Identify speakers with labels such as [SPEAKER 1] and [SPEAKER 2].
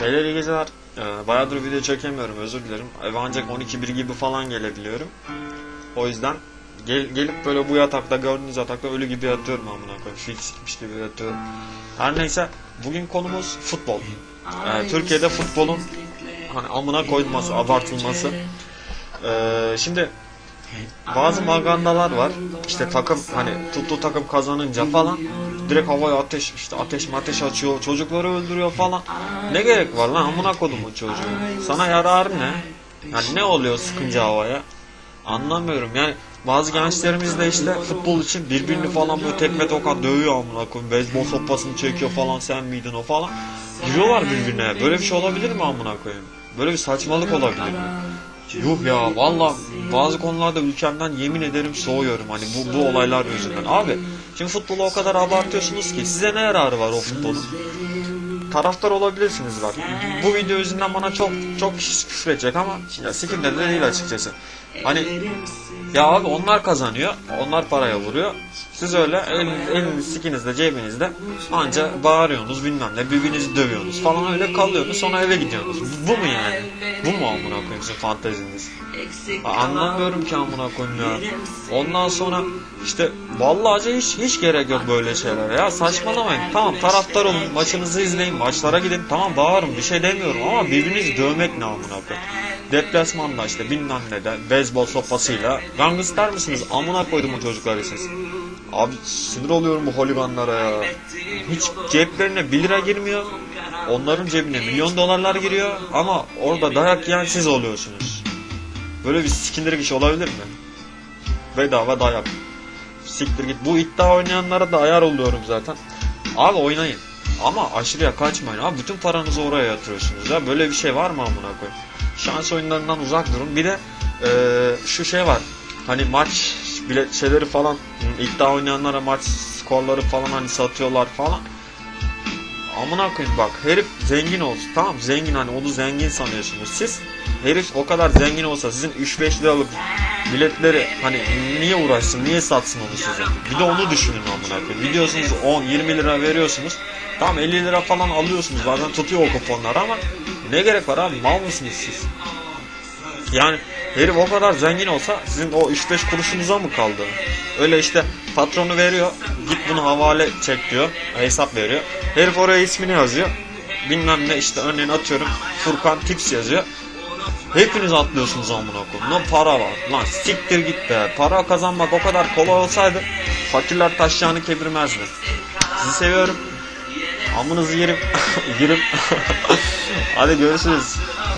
[SPEAKER 1] Beyler iyi geceler. Ee, bayağıdır video çekemiyorum özür dilerim. Eve ancak 12-1 gibi falan gelebiliyorum. O yüzden gel, gelip böyle bu yatakta gördüğünüz yatakta ölü gibi yatıyorum amına koyayım. Fix gitmiş gibi yatıyorum. Her neyse bugün konumuz futbol. Ee, Türkiye'de futbolun hani amına koyulması, abartılması. Ee, şimdi bazı magandalar var. İşte takım hani tuttuğu takım kazanınca falan direkt havaya ateş işte ateş ateş açıyor. Çocukları öldürüyor falan. Ne gerek var lan amına kodumun çocuğu. Sana yararı ne? Yani ne oluyor sıkınca havaya? Anlamıyorum yani bazı gençlerimiz de işte futbol için birbirini falan böyle tekme tokat dövüyor amına koyayım. Beyzbol sopasını çekiyor falan sen miydin o falan. Giriyorlar birbirine. Böyle bir şey olabilir mi amına koyayım? Böyle bir saçmalık olabilir mi? Yuh ya valla bazı konularda ülkemden yemin ederim soğuyorum hani bu, bu olaylar yüzünden. Abi şimdi futbolu o kadar abartıyorsunuz ki size ne yararı var o futbolun? Taraftar olabilirsiniz bak. Bu video yüzünden bana çok çok kişi edecek ama ya sikimde de değil açıkçası. Hani ya abi onlar kazanıyor, onlar paraya vuruyor. Siz öyle el, eliniz sikinizde cebinizde anca bağırıyorsunuz bilmem ne birbirinizi dövüyorsunuz falan öyle kalıyorsunuz sonra eve gidiyorsunuz. Bu, bu mu yani? Bu mu amına koyayım sizin fanteziniz? Anlamıyorum ki amına koyayım ya. Ondan sonra işte vallahi hiç hiç gerek yok böyle şeylere ya saçmalamayın. Tamam taraftar olun maçınızı izleyin maçlara gidin tamam bağırın bir şey demiyorum ama birbirinizi dövmek ne amına koyayım. İşte bilmem ne de beyzbol sopasıyla gangster misiniz amına koydum bu çocukları siz. Abi sinir oluyorum bu holiganlara ya. Hiç ceplerine 1 lira girmiyor. Onların cebine milyon dolarlar giriyor ama orada dayak yiyen siz oluyorsunuz. Böyle bir sikindirik iş olabilir mi? Bedava dayak. Siktir git. Bu iddia oynayanlara da ayar oluyorum zaten. Abi oynayın. Ama aşırıya kaçmayın. Abi bütün paranızı oraya yatırıyorsunuz ya. Böyle bir şey var mı amına koyayım? Şans oyunlarından uzak durun. Bir de eee, şu şey var. Hani maç bile şeyleri falan iddia oynayanlara maç skorları falan hani satıyorlar falan. Amına koyayım bak herif zengin olsun. Tamam zengin hani onu zengin sanıyorsunuz siz. Herif o kadar zengin olsa sizin 3-5 liralık biletleri hani niye uğraşsın niye satsın onu size? Bir de onu düşünün amına koyayım. Gidiyorsunuz 10-20 lira veriyorsunuz. Tamam 50 lira falan alıyorsunuz. Bazen tutuyor o kuponlar ama ne gerek var abi? Mal mısınız siz? Yani herif o kadar zengin olsa sizin o 3-5 kuruşunuza mı kaldı? Öyle işte patronu veriyor. Git bunu havale çek diyor. Hesap veriyor. Herif oraya ismini yazıyor. Bilmem ne işte örneğin atıyorum Furkan Tips yazıyor. Hepiniz atlıyorsunuz amına. Ne para var. Lan siktir git be. Para kazanmak o kadar kolay olsaydı fakirler taşacağını kemirmezdi. Sizi seviyorum. Amınızı yerim. yerim. Hadi görüşürüz.